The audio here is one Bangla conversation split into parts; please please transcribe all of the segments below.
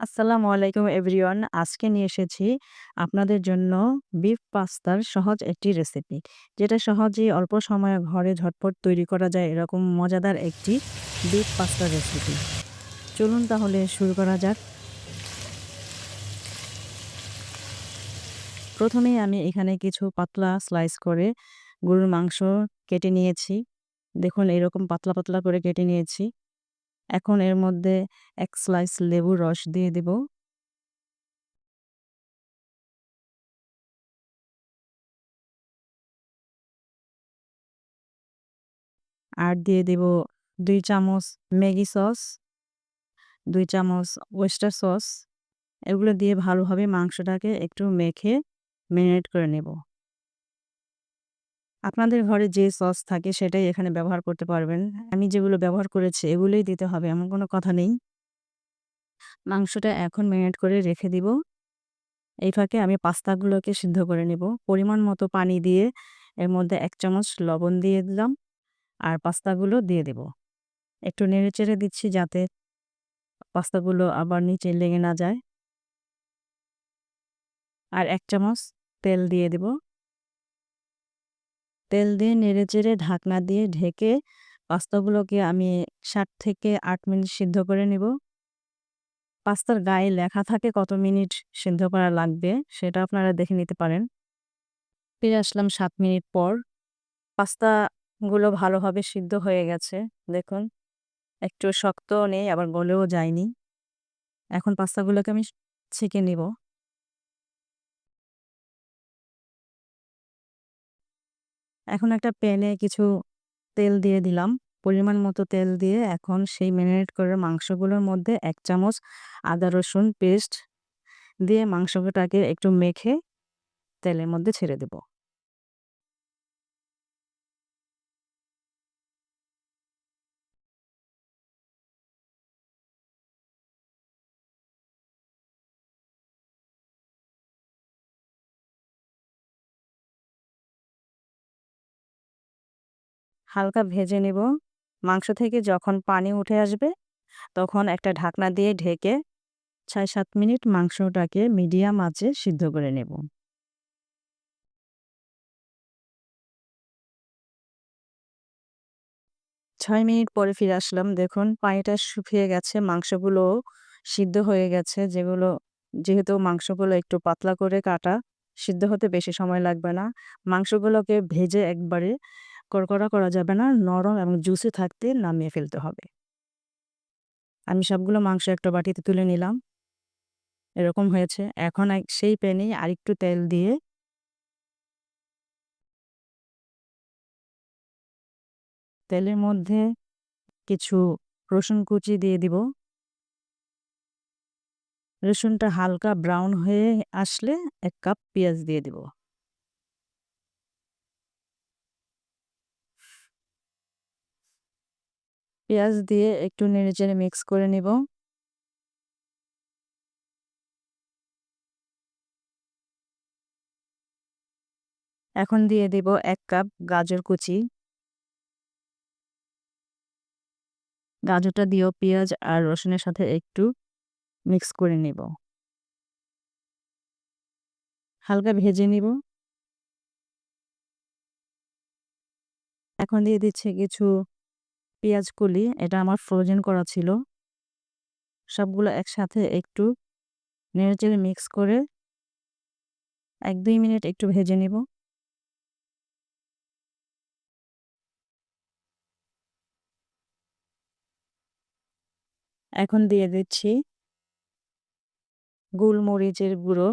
আসসালামু আলাইকুম এভরিওয়ান। আজকে নিয়ে এসেছি আপনাদের জন্য বিফ পাস্তার সহজ একটি রেসিপি। যেটা সহজেই অল্প সময়ে ঘরে ঝটপট তৈরি করা যায় এরকম মজাদার একটি বিফ পাস্তার রেসিপি। চলুন তাহলে শুরু করা যাক। প্রথমেই আমি এখানে কিছু পাতলা স্লাইস করে গরুর মাংস কেটে নিয়েছি। দেখুন এরকম পাতলা, পাতলা করে কেটে নিয়েছি। এখন এর মধ্যে এক স্লাইস লেবুর রস দিয়ে দেব। আর দিয়ে দেব দুই চামচ ম্যাগি সস, দুই চামচ ওয়েস্টার সস। এগুলো দিয়ে ভালোভাবে মাংসটাকে একটু মেখে মেরিনেট করে নেব। আপনাদের ঘরে যে সস থাকে সেটাই এখানে ব্যবহার করতে পারবেন। আমি যেগুলো ব্যবহার করেছি এগুলোই দিতে হবে, এমন কোনো কথা নেই। মাংসটা এখন মেরিনেট করে রেখে দিব। এই ফাঁকে আমি পাস্তাগুলোকে সিদ্ধ করে নেব। পরিমাণ মতো পানি দিয়ে এর মধ্যে এক চামচ লবণ দিয়ে দিলাম আর পাস্তাগুলো দিয়ে দেব। একটু নেড়ে চেড়ে দিচ্ছি যাতে পাস্তাগুলো আবার নিচে লেগে না যায়। আর এক চামচ তেল দিয়ে দেব। তেল দিয়ে নেড়েচেড়ে ঢাকনা দিয়ে ঢেকে পাস্তাগুলোকে আমি ৭ থেকে আট মিনিট সিদ্ধ করে নেব। পাস্তার গায়ে লেখা থাকে কত মিনিট সিদ্ধ করা লাগবে সেটা আপনারা দেখে নিতে পারেন। ফিরে আসলাম সাত মিনিট পর। পাস্তাগুলো ভালোভাবে সিদ্ধ হয়ে গেছে। দেখুন একটু শক্তও নেই, আবার গলেও যায়নি। এখন পাস্তাগুলোকে আমি ছেঁকে নিব। এখন একটা প্যানে কিছু তেল দিয়ে দিলাম। পরিমাণ মতো তেল দিয়ে এখন সেই ম্যারিনেট করে মাংসগুলোর মধ্যে এক চামচ আদা রসুন পেস্ট দিয়ে মাংসটাকে একটু মেখে তেলের মধ্যে ছেড়ে দেব। হালকা ভেজে নেব। মাংস থেকে যখন পানি উঠে আসবে তখন একটা ঢাকনা দিয়ে ঢেকে ৬-৭ মিনিট মাংসটাকে মিডিয়াম আঁচে সিদ্ধ করে নেব। ছয় মিনিট পরে ফিরে আসলাম। দেখুন পানিটা শুকিয়ে গেছে। মাংসগুলো সিদ্ধ হয়ে গেছে। যেগুলো যেহেতু মাংসগুলো একটু পাতলা করে কাটা, সিদ্ধ হতে বেশি সময় লাগবে না। মাংসগুলোকে ভেজে একবারে কড়কড়া করা যাবে না। নরম এবং জুসি থাকতে নামিয়ে ফেলতে হবে। আমি সবগুলো মাংস একটা বাটিতে তুলে নিলাম। এরকম হয়েছে। এখন সেই প্যানেই আরেকটু তেল দিয়ে তেলের মধ্যে কিছু রসুন কুচি দিয়ে দিব। রসুনটা হালকা ব্রাউন হয়ে আসলে এক কাপ পেঁয়াজ দিয়ে দিব। পেঁয়াজ দিয়ে একটু নেড়েচেড়ে মিক্স করে নিব। এখন দিয়ে দেব এক কাপ গাজর কুচি। গাজরটা দিয়েও পেঁয়াজ আর রসুনের সাথে একটু মিক্স করে নিব। হালকা ভেজে নিব। এখন দিয়ে দিচ্ছে কিছু পেঁয়াজ, কলি। এটা আমার ফ্রোজেন করা ছিল। সবগুলো একসাথে একটু নেড়েচেড়ে মিক্স করে ১-২ মিনিট একটু ভেজে নিব। এখন দিয়ে দিচ্ছি গোলমরিচের গুঁড়ো।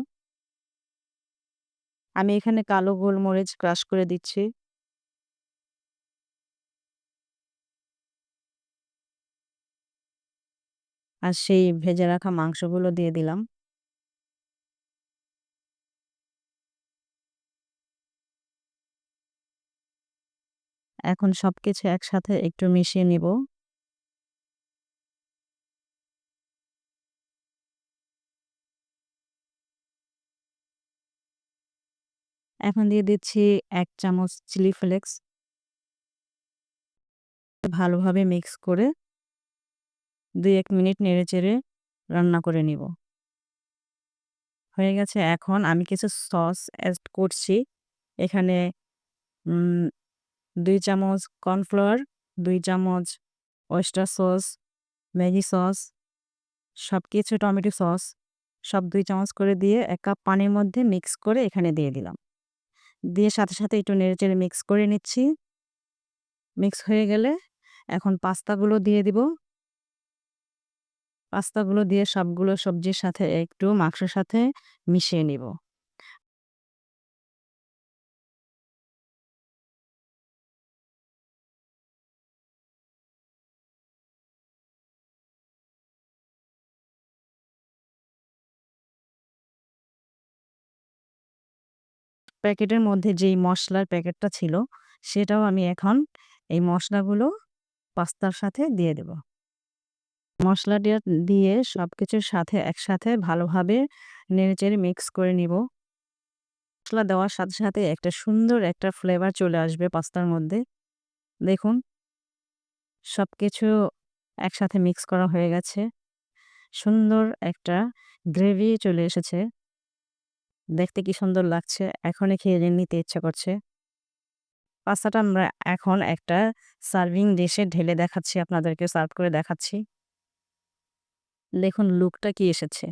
আমি এখানে কালো গোলমরিচ ক্রাশ করে দিচ্ছি। আর সেই ভেজে রাখা মাংসগুলো দিয়ে দিলাম। এখন সবকিছু একসাথে একটু মিশিয়ে নিব। এখন দিয়ে দিচ্ছি এক চামচ চিলি ফ্লেক্স। ভালোভাবে মিক্স করে ২-১ মিনিট নেড়ে চেড়ে রান্না করে নিব। হয়ে গেছে এখন আমি কিছু সস অ্যাড করছি। এখানে দুই চামচ কর্নফ্লাওয়ার, দুই চামচ ওয়েস্টার সস, ম্যাগি সস, সব কিছু টমেটো সস সব দুই চামচ করে দিয়ে এক কাপ পানির মধ্যে মিক্স করে এখানে দিয়ে দিলাম। দিয়ে সাথে, সাথে একটু নেড়েচেড়ে মিক্স করে নিচ্ছি। মিক্স হয়ে গেলে এখন পাস্তাগুলো দিয়ে দিব। পাস্তাগুলো দিয়ে সবগুলো সবজির সাথে একটু মাংসের সাথে মিশিয়ে নিব। প্যাকেটের মধ্যে যেই মশলার প্যাকেটটা ছিল, সেটাও আমি এখন এই মশলাগুলো পাস্তার সাথে দিয়ে দেব। মসলা দিয়ে দিয়ে সবকিছুর সাথে একসাথে ভালোভাবে নেড়েচেড়ে মিক্স করে নিব। মশলা দেওয়ার সাথে, সাথে একটা সুন্দর একটা ফ্লেভার চলে আসবে পাস্তার মধ্যে। দেখুন সবকিছু একসাথে মিক্স করা হয়ে গেছে। সুন্দর একটা গ্রেভি চলে এসেছে। দেখতে কি সুন্দর লাগছে। এখনই খেয়ে নিতে ইচ্ছা করছে। পাস্তাটা আমরা এখন একটা সার্ভিং ডিশে ঢেলে দেখাচ্ছি আপনাদেরকে সার্ভ করে দেখাচ্ছি। দেখুন, লুকটা কি এসেছে।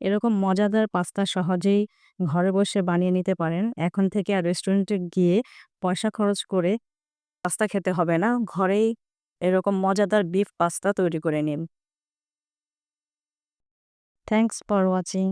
এরকম মজাদার পাস্তা সহজেই ঘরে বসে বানিয়ে নিতে পারেন। এখন থেকে আর রেস্টুরেন্টে গিয়ে পয়সা খরচ করে পাস্তা খেতে হবে না। ঘরেই এরকম মজাদার বিফ পাস্তা তৈরি করে নিন। Thanks for watching.